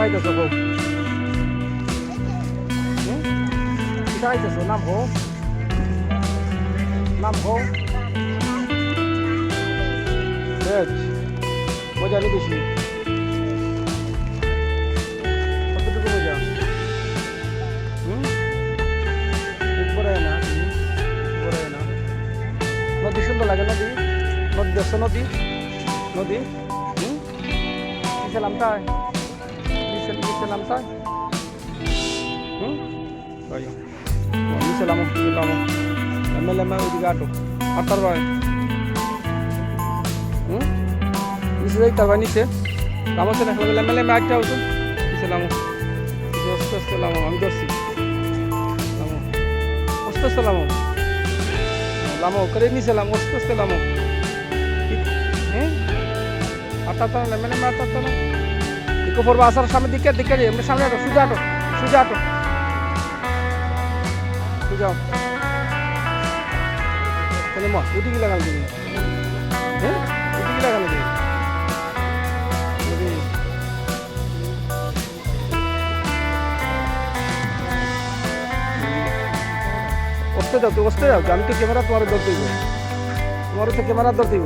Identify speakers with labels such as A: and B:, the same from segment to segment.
A: আইতেছো গো কোথায় আইতেছো নাম হো। নাম হো। মজা নি বেশি কতটুকু মজা? হুম? হয় না হয় না। নদী সুন্দর লাগে, নদী। নদী দেখছ নদী। নদী। হুম? নিচে নামতায় নিচে নিচে নামতায় হুম? ওই ও, নিচে নামো নিচে নামো। এমএল এম ওইদিকে আটো আটটার ভাই হুম? নিচে যাই তার ভাই নিচে। নামছে না এমএল এম আটটা হতো নিচে নামো। নিচে আস্তে আস্তে নামো আমি ধরছি। নামো। আস্তে আস্তে নামো। লামো করে নিচে লামো আস্তে আস্তে লামো হ্যাঁ আটা তো মানে মাথা তো না পড়ব আসার সামনে দিকে দিকে যাই আমরা সামনে আটো আটো, সুজা আটো। হ্যাঁ? আমি তো ক্যামেরা তোমার দিব তো ক্যামেরা দিব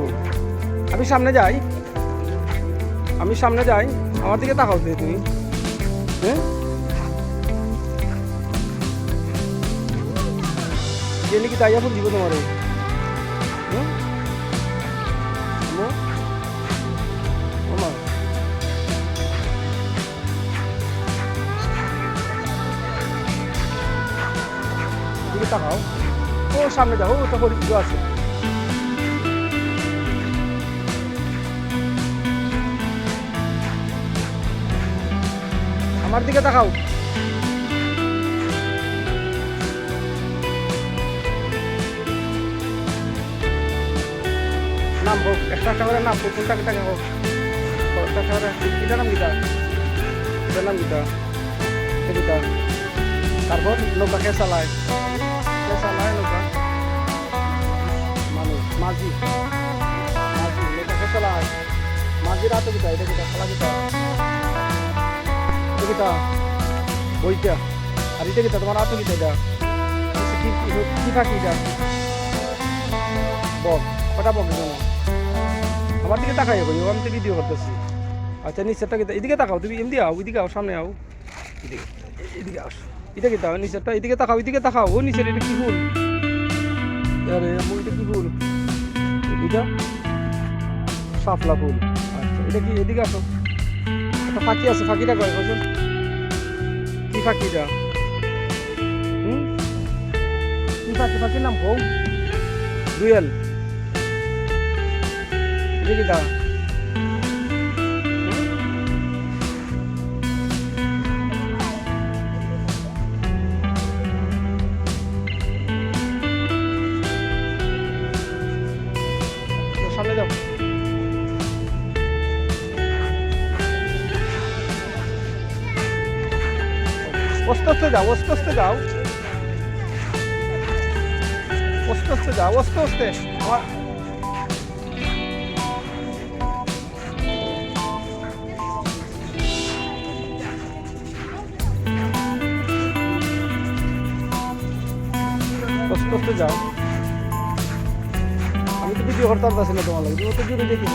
A: আমি সামনে যাই। আমি সামনে যাই। আমার দিকে তাকাও তুমি। হ্যাঁ? যে নাকি তাইয়া ফুল দিব তোমার? দিকে তাকাও। ও, সামনে যাও, ওটা পুজো আছে। আমার দিকে তাকাও। নাম হোক একটা একটা করে নাম কোনটা কেটা হোক একটা করে গীতা নাম গীতা। গীতার নাম গীতা। গীতা। তারপর নৌকা কে চালায়? কে চালায় নৌকা? মানুষ, মাঝি। মাঝি, নৌকা কে চালায়? চালা গীতা। এটা গীতা বইটা। আর এটা গীতা তোমার হাতে গীতা এটা কি কি- কি পাখি এটা? বক কটা বক আমার দিকে তাকাই করি আমি তো ভিডিও করতেছি। আচ্ছা নিচেরটা গীতা এদিকে তাকাও, তুমি এমনি আও ওইদিকে আও, সামনে আও। এদিকে এদিকে আস। এটা তাও, নিচেরটা? এদিকে তাকাও এদিকে তাকাও। ও, নিচের এটা কি ফুল আরে এটা কি ফুল এটা? শাপলা ফুল আচ্ছা এটা কি এদিকে আসো। একটা ফাঁকি আছে, ফাঁকিটা কয় বছর ফাঁকিটা হুম? কি পাখি? পাখির নাম হৌ দুয়েল। এদিকে দা আস্তে আস্তে যাও আস্তে আস্তে যাও। আস্তে আস্তে যাও আস্তে আস্তে যাও। আমি তো ভিডিও করতে পারতেছি না তোমার লাগে, তুমি তো জুড়ে দেখি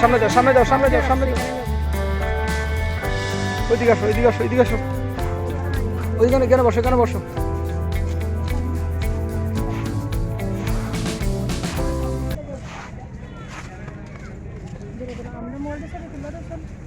A: সামনে যাও সামনে যাও সামনে যাও সামনে যাও। ওইদিকে আসো ওইদিকে আসো ওইদিকে আসো। ওইখানে কেন বসো কেন বসো।
B: আমরা মোবাইলটা সাথে